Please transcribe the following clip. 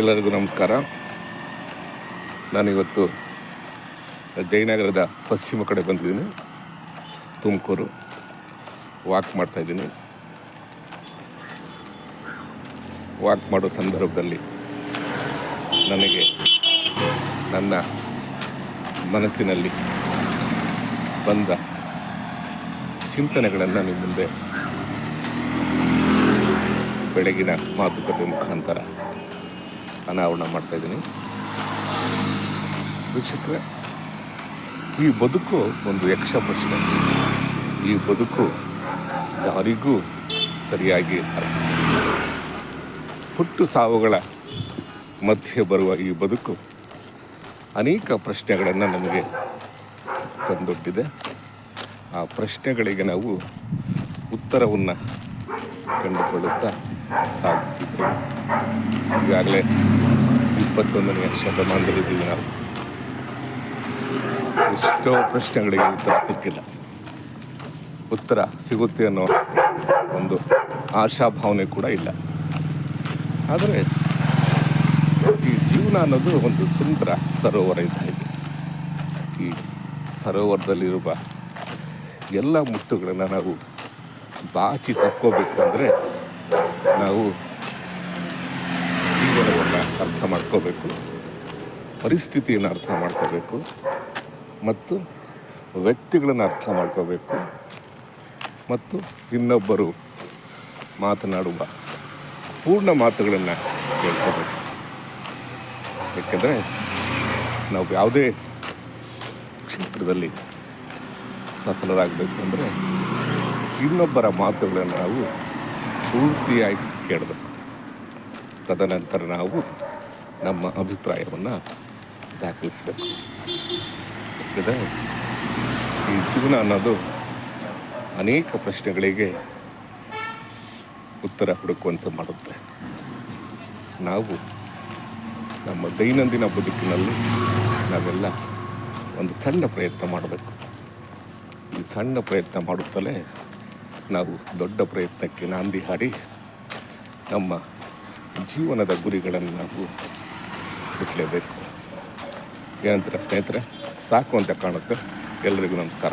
ಎಲ್ಲರಿಗೂ ನಮಸ್ಕಾರ. ನಾನಿವತ್ತು ಜಯನಗರದ ಪಶ್ಚಿಮ ಕಡೆ ಬಂದಿದ್ದೀನಿ. ತುಮಕೂರು ವಾಕ್ ಮಾಡ್ತಾಯಿದ್ದೀನಿ ವಾಕ್ ಮಾಡೋ ಸಂದರ್ಭದಲ್ಲಿ ನನಗೆ ನನ್ನ ಮನಸ್ಸಿನಲ್ಲಿ ಬಂದ ಚಿಂತನೆಗಳನ್ನು ನಿಮ್ಮ ಮುಂದೆ ಬೆಳಗಿನ ಮಾತುಕತೆ ಮುಖಾಂತರ ಅನಾವರಣ ಮಾಡ್ತಾ ಇದ್ದೀನಿ. ವೀಕ್ಷಕರೇ, ಈ ಬದುಕು ಒಂದು ಯಕ್ಷ ಪ್ರಶ್ನೆ ಈ ಬದುಕು ಯಾರಿಗೂ ಸರಿಯಾಗಿ ಹುಟ್ಟು ಸಾವುಗಳ ಮಧ್ಯೆ ಬರುವ ಈ ಬದುಕು ಅನೇಕ ಪ್ರಶ್ನೆಗಳನ್ನು ನಮಗೆ ತಂದೊಡ್ಡಿದೆ. ಆ ಪ್ರಶ್ನೆಗಳಿಗೆ ನಾವು ಉತ್ತರವನ್ನು ಕಂಡುಕೊಳ್ಳುತ್ತಾ ಸಾಗುತ್ತಿದ್ದೇವೆ. ಈಗಾಗಲೇ ಇಪ್ಪತ್ತೊಂದನೆಯ ಶತಮಾನದಲ್ಲಿದ್ದೀವಿ ನಾವು. ಎಷ್ಟೋ ಪ್ರಶ್ನೆಗಳಿಗೆ ಉತ್ತರ ಸಿಕ್ಕಿಲ್ಲ. ಉತ್ತರ ಸಿಗುತ್ತೆ ಅನ್ನೋ ಒಂದು ಆಶಾಭಾವನೆ ಕೂಡ ಇಲ್ಲ. ಆದರೆ ಈ ಜೀವನ ಅನ್ನೋದು ಒಂದು ಸುಂದರ ಸರೋವರ ಇದ್ದ ಹಾಗೆ ಈ ಸರೋವರದಲ್ಲಿರುವ ಎಲ್ಲ ಮುತ್ತುಗಳನ್ನು ನಾವು ಬಾಚಿ ತಕ್ಕೋಬೇಕಂದ್ರೆ ನಾವು ಜೀವನವನ್ನು ಅರ್ಥ ಮಾಡ್ಕೋಬೇಕು ಪರಿಸ್ಥಿತಿಯನ್ನು ಅರ್ಥ ಮಾಡ್ಕೋಬೇಕು. ಮತ್ತು ವ್ಯಕ್ತಿಗಳನ್ನು ಅರ್ಥ ಮಾಡ್ಕೋಬೇಕು. ಮತ್ತು ಇನ್ನೊಬ್ಬರು ಮಾತನಾಡುವ ಪೂರ್ಣ ಮಾತುಗಳನ್ನು ಕೇಳ್ಕೋಬೇಕು ಏಕೆಂದರೆ ನಾವು ಯಾವುದೇ ಕ್ಷೇತ್ರದಲ್ಲಿ ಸಫಲರಾಗಬೇಕು ಅಂದರೆ ಇನ್ನೊಬ್ಬರ ಮಾತುಗಳನ್ನು ನಾವು ಪೂರ್ತಿಯಾಗಿ ಕೇಳಬೇಕು. ತದನಂತರ ನಾವು ನಮ್ಮ ಅಭಿಪ್ರಾಯವನ್ನು ದಾಖಲಿಸಬೇಕು ಈ ಜೀವನ ಅನ್ನೋದು ಅನೇಕ ಪ್ರಶ್ನೆಗಳಿಗೆ ಉತ್ತರ ಹುಡುಕುವಂತೆ ಮಾಡುತ್ತೆ. ನಾವು ನಮ್ಮ ದೈನಂದಿನ ಬದುಕಿನಲ್ಲಿ ನಾವೆಲ್ಲ ಒಂದು ಸಣ್ಣ ಪ್ರಯತ್ನ ಮಾಡಬೇಕು. ಈ ಸಣ್ಣ ಪ್ರಯತ್ನ ಮಾಡುತ್ತಲೇ ನಾವು ದೊಡ್ಡ ಪ್ರಯತ್ನಕ್ಕೆ ನಾಂದಿ ಹಾಡಿ ನಮ್ಮ ಜೀವನದ ಗುರಿಗಳನ್ನು ನಾವು ಬಿಟ್ಟಲೇಬೇಕು. ಏನಂತಾರೆ ಸ್ನೇಹಿತರೆ? ಸಾಕು ಅಂತ ಕಾಣುತ್ತೆ. ಎಲ್ರಿಗೂ ನಮಸ್ಕಾರ.